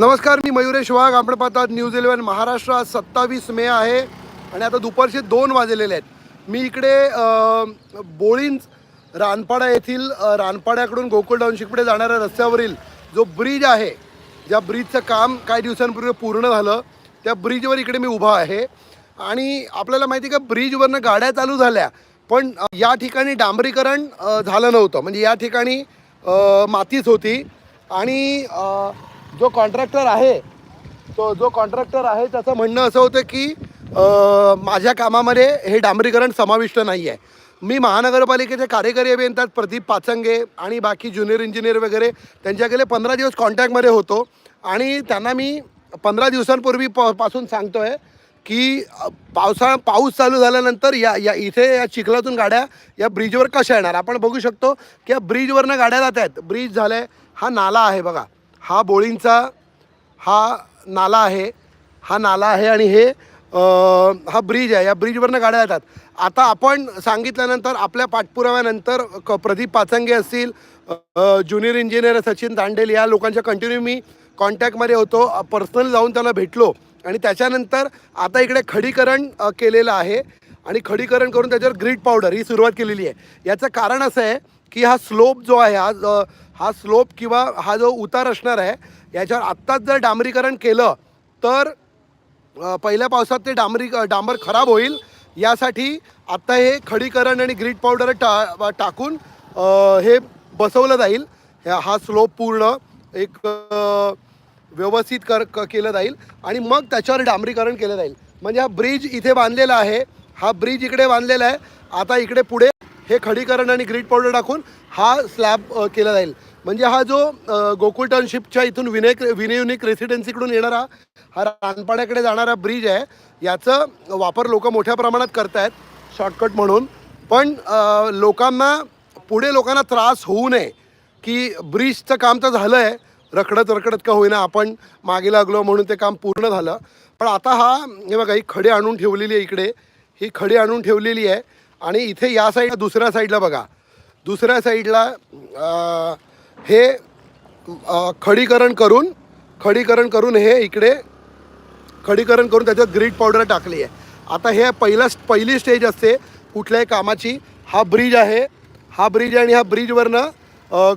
नमस्कार मी मयुरेश वाघ. आपण पाहतात न्यूज इलेव्हन महाराष्ट्र. आज सत्तावीस मे आहे आणि आता दुपारचे दोन वाजलेले आहेत. मी इकडे बोळींच बोळींज रानपाडा येथील रानपाड्याकडून गोकुळ टाउनशिपकडे जाणाऱ्या रस्त्यावरील जो ब्रिज आहे ज्या ब्रिजचं काम काही दिवसांपूर्वी पूर्ण झालं त्या ब्रिजवर इकडे मी उभा आहे. आणि आपल्याला माहिती आहे का ब्रिजवरनं गाड्या चालू झाल्या पण या ठिकाणी डांबरीकरण झालं नव्हतं. म्हणजे या ठिकाणी मातीच होती. आणि जो कॉन्ट्रॅक्टर आहे तो जो कॉन्ट्रॅक्टर आहे त्याचं म्हणणं असं होतं की माझ्या कामामध्ये हे डांबरीकरण समाविष्ट नाही आहे मी महानगरपालिकेचे कार्यकारी अभियंता प्रदीप पाचंगे आणि बाकी ज्युनियर इंजिनियर वगैरे त्यांच्या गेले पंधरा दिवस कॉन्टॅक्टमध्ये होतो. आणि त्यांना मी पंधरा दिवसांपूर्वी प पासून सांगतो आहे की पावसा पावसाळा पाऊस चालू झाल्यानंतर या या इथे या चिखलातून गाड्या या ब्रिजवर कशा येणार? आपण बघू शकतो की या ब्रिजवरनं गाड्या जात आहेत. ब्रिज झालं आहे हा नाला आहे बघा. हा बोळींचा हा नाला आहे. हा नाला आहे आणि हे हा ब्रिज आहे. या ब्रिजवरनं गाड्या येतात आता आपण सांगितल्यानंतर आपल्या पाठपुराव्यानंतर क प्रदीप पाचंगे असतील ज्युनियर इंजिनियर सचिन दांडेल या लोकांच्या कंटिन्यू मी कॉन्टॅक्टमध्ये होतो. पर्सनल जाऊन त्याला भेटलो. आणि त्याच्यानंतर आता इकडे खडीकरण केलेलं आहे. आणि खडीकरण करून त्याच्यावर ग्रीट पावडर ही सुरुवात केलेली आहे. याचं कारण असं आहे की हा स्लोप जो आहे हा हा स्लोप किंवा हा जो उतार असणार आहे याच्यावर आत्ताच जर डांबरीकरण केलं तर पहिल्या पावसात ते डांबरी डांबर खराब होईल. यासाठी आत्ता हे खडीकरण आणि ग्रीट पावडर टा टाकून हे बसवलं जाईल. ह्या- हा स्लोप पूर्ण एक व्यवस्थित कर क केलं जाईल आणि मग त्याच्यावर डांबरीकरण केलं जाईल. म्हणजे हा ब्रिज इथे बांधलेला आहे. हा ब्रिज इकडे बांधलेला आहे. आता इकडे पुढे हे खडीकरण आणि ग्रीट पावडर टाकून हा स्लॅब केला जाईल. म्हणजे हा जो गोकुळ टाउनशिपच्या इथून विनय विनयुनिक रेसिडेन्सीकडून येणारा हा रानपाड्याकडे जाणारा ब्रिज आहे. याचं वापर लोक मोठ्या प्रमाणात करत आहेत शॉर्टकट म्हणून. पण लोकांना पुढे लोकांना त्रास होऊ नये की ब्रिजचं काम तर झालं आहे रखडत रखडत का होईना आपण मागे लागलो म्हणून ते काम पूर्ण झालं. पण आता हा हे बघा ही खडी आणून ठेवलेली आहे इकडे. ही खडी आणून ठेवलेली आहे. आणि इथे या साईड दुसऱ्या साईडला बघा. दुसऱ्या साईडला हे खडीकरण करून खडीकरण करून हे इकडे खडीकरण करून त्याच्यात ग्रीट पावडर टाकली आहे. आता हे पहिला पहिली स्टेज असते कुठल्याही कामाची. हा ब्रिज आहे. हा ब्रिज आहे आणि ह्या ब्रिजवरनं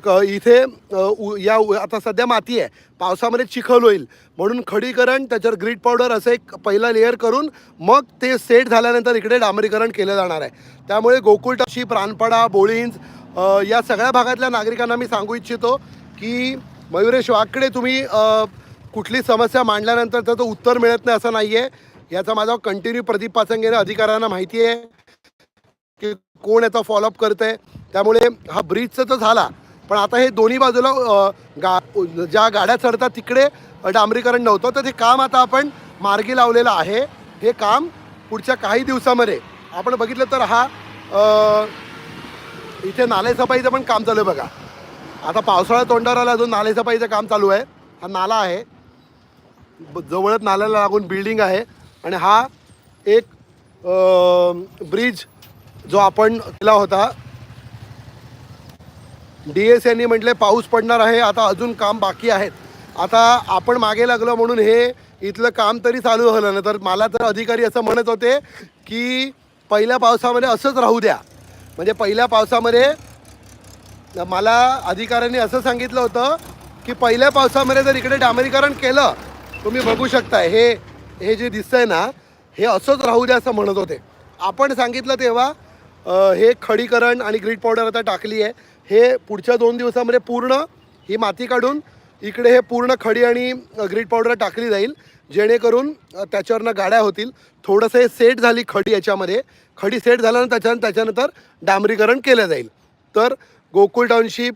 क- इथे उ- या उ- आता सध्या माती आहे. पावसामध्ये चिखल होईल. म्हणून खडीकरण त्याच्यावर ग्रीट पावडर असं एक पहिला लेअर करून मग ते सेट झाल्यानंतर इकडे डांबरीकरण केलं जाणार आहे. त्यामुळे गोकुळ प्राणपडा बोळींज या सगळ्या भागातल्या नागरिकांना मी सांगू इच्छितो की मयुरेश वाकडे तुम्ही कुठली समस्या मांडल्यानंतर त्याचं उत्तर मिळत नाही असं नाही आहे याचा माझा कंटिन्यू प्रदीप पासंगेने अधिकाऱ्यांना माहिती आहे की कोण याचा फॉलोअप करत आहे त्यामुळे हा ब्रिजचं तर झाला पण आता हे दोन्ही बाजूला गा ज्या गाड्या चढतात तिकडे डांबरीकरण नव्हतं तर ते काम आता आपण मार्गी लावलेलं आहे. हे काम पुढच्या काही दिवसामध्ये आपण बघितलं तर हा इथे नालेसफाईचं पण काम चालू आहे बघा. आता पावसाळा तोंडावर आला अजून नालेसफाईचं काम चालू आहे. हा नाला आहे. जवळच नाल्याला लागून बिल्डिंग आहे. आणि हा एक ब्रिज जो आपण केला होता. डी एस यांनी म्हटले पाऊस पडणार आहे आता अजून काम बाकी आहेत. आता आपण मागे लागलो म्हणून हे इथलं काम तरी चालू झालं. ना तर मला तर अधिकारी असं म्हणत होते की पहिल्या पावसामध्ये असंच राहू द्या. म्हणजे पहिल्या पावसामध्ये मला अधिकाऱ्यांनी असं सांगितलं होतं की पहिल्या पावसामध्ये जर इकडे डांबरीकरण केलं तुम्ही बघू शकताय हे हे जे दिसतंय ना हे असंच राहू द्या असं म्हणत होते. आपण सांगितलं तेव्हा हे खडीकरण आणि ग्रीट पावडर आता टाकली आहे. हे पुढच्या दोन दिवसामध्ये पूर्ण ही माती काढून इकडे हे पूर्ण खडी आणि ग्रीट पावडर टाकली जाईल. जेणेकरून त्याच्यावरनं गाड्या होतील. थोडंसं हे सेट झाली खडी याच्यामध्ये. खडी सेट झाल्यानंतर त्याच्या त्याच्यानंतर डांबरीकरण केलं जाईल. तर गोकुळ टाउनशिप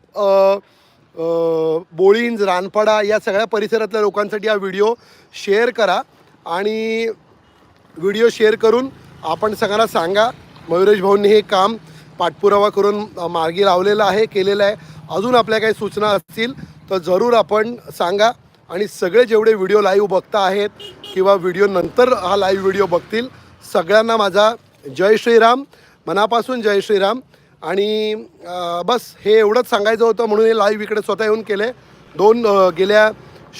बोळींज रानपाडा या सगळ्या परिसरातल्या लोकांसाठी हा व्हिडिओ शेअर करा. आणि व्हिडिओ शेअर करून आपण सगळ्यांना सांगा मयुरेश भाऊंनी हे काम पाठपुरावा करून मार्गी लावलेलं आहे केलेलं आहे. अजून आपल्या काही सूचना असतील तर जरूर आपण सांगा. आणि सगळे जेवढे व्हिडिओ लाईव्ह बघता आहेत किंवा व्हिडिओ नंतर हा लाईव्ह व्हिडिओ बघतील सगळ्यांना माझा जय श्रीराम मनापासून जय श्रीराम. आणि बस हे एवढंच सांगायचं होतं म्हणून हे लाईव्ह इकडे स्वतः येऊन केले. दोन गेल्या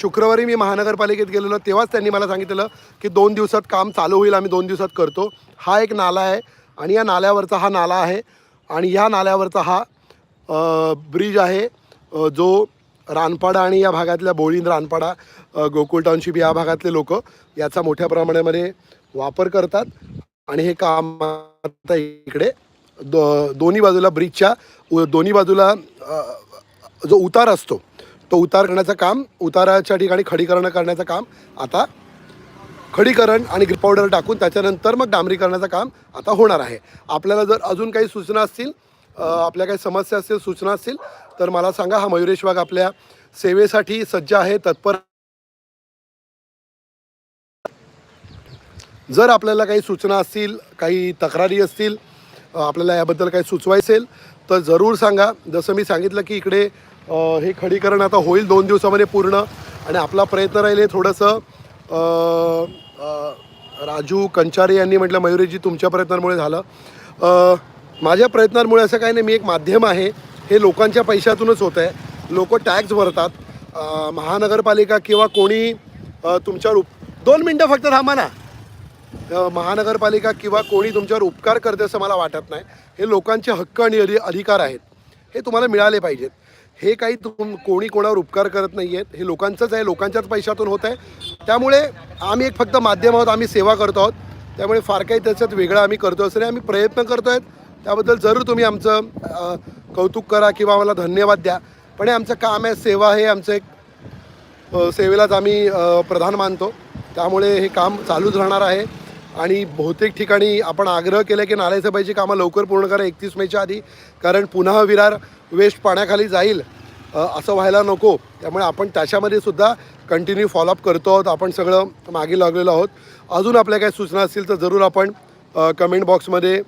शुक्रवारी मी महानगरपालिकेत गेलेलो तेव्हाच त्यांनी मला सांगितलं की दोन दिवसात काम चालू होईल आम्ही दोन दिवसात करतो. हा एक नाला आहे आणि या नाल्यावरचा हा नाला आहे आणि ह्या नाल्यावरचा हा ब्रिज आहे जो रानपाडा आणि या भागातल्या बोळीन रानपाडा गोकुळ टाउनशिप या भागातले लोक याचा मोठ्या प्रमाणामध्ये वापर करतात. आणि हे काम आता इकडे दो दोन्ही बाजूला ब्रिजच्या उ- दोन्ही बाजूला जो उतार असतो तो उतार करण्याचं काम उताराच्या ठिकाणी खडीकरण करण्याचं काम आता खडीकरण आणि ग्रीप पावडर टाकून त्याच्यानंतर मग डांबरीकरणाचं काम आता होणार आहे. आपल्याला जर अजून काही सूचना असतील आपल्या काही समस्या असतील सूचना असतील तर मला सांगा हा मयुरेश वाघ आपल्या सेवेसाठी सज्ज आहे तत्पर जर आपल्याला काही सूचना असतील काही तक्रारी असतील आपल्याला याबद्दल काही सुचवायचेल असेल तर जरूर सांगा. जसं मी सांगितलं की इकडे हे खडीकरण आता होईल दोन दिवसामध्ये पूर्ण आणि आपला प्रयत्न राहील थोडंसं राजू कंचारे यांनी म्हटलं मयुरेशजी तुमच्या प्रयत्नांमुळे झालं. माझ्या प्रयत्नांमुळे असं काही नाही मी एक माध्यम आहे. हे लोकांच्या पैशातूनच होतं आहे. लोक टॅक्स भरतात. महानगरपालिका किंवा कोणी तुमच्यावर उप दोन मिनटं फक्त थांबा ना. महानगरपालिका किंवा कोणी तुमच्यावर उपकार करते असं मला वाटत नाही. हे लोकांचे हक्क आणि अधि अधिकार आहेत. हे तुम्हाला मिळाले पाहिजेत. हे काही तुम कोणी कोणावर उपकार करत नाही आहेत हे लोकांचंच आहे. लोकांच्याच पैशातून होत आहे. त्यामुळे आम्ही एक फक्त माध्यम आहोत. आम्ही सेवा करतो आहोत. त्यामुळे फार काही त्याच्यात वेगळं आम्ही करतो असं नाही. आम्ही प्रयत्न करतो आहेत त्याबद्दल जरूर तुम्ही आमचं कौतुक करा किंवा आम्हाला धन्यवाद द्या. पण हे आमचं काम आहे सेवा हे आमचं एक सेवेलाच आम्ही प्रधान मानतो. त्यामुळे हे काम चालूच राहणार आहे. आणि बहुतेक ठिकाणी आपण आग्रह केला की नालेसफाईची कामं लवकर पूर्ण करा एकतीस मेच्या आधी. कारण पुन्हा विरार वेस्ट पाण्याखाली जाईल असं व्हायला नको. त्यामुळे आपण त्याच्यामध्ये सुद्धा कंटिन्यू फॉलोअप करतो आहोत. आपण सगळं मागे लागलेलो आहोत. अजून आपल्या काही सूचना असतील तर जरूर आपण कमेंट बॉक्समध्ये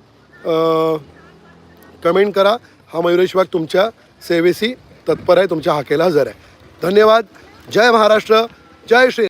कमेंट करा. हा मयुरेश वाघ तुमच्या सेवेशी तत्पर आहे तुमच्या हाकेला हजर आहे. धन्यवाद. जय महाराष्ट्र. जय श्री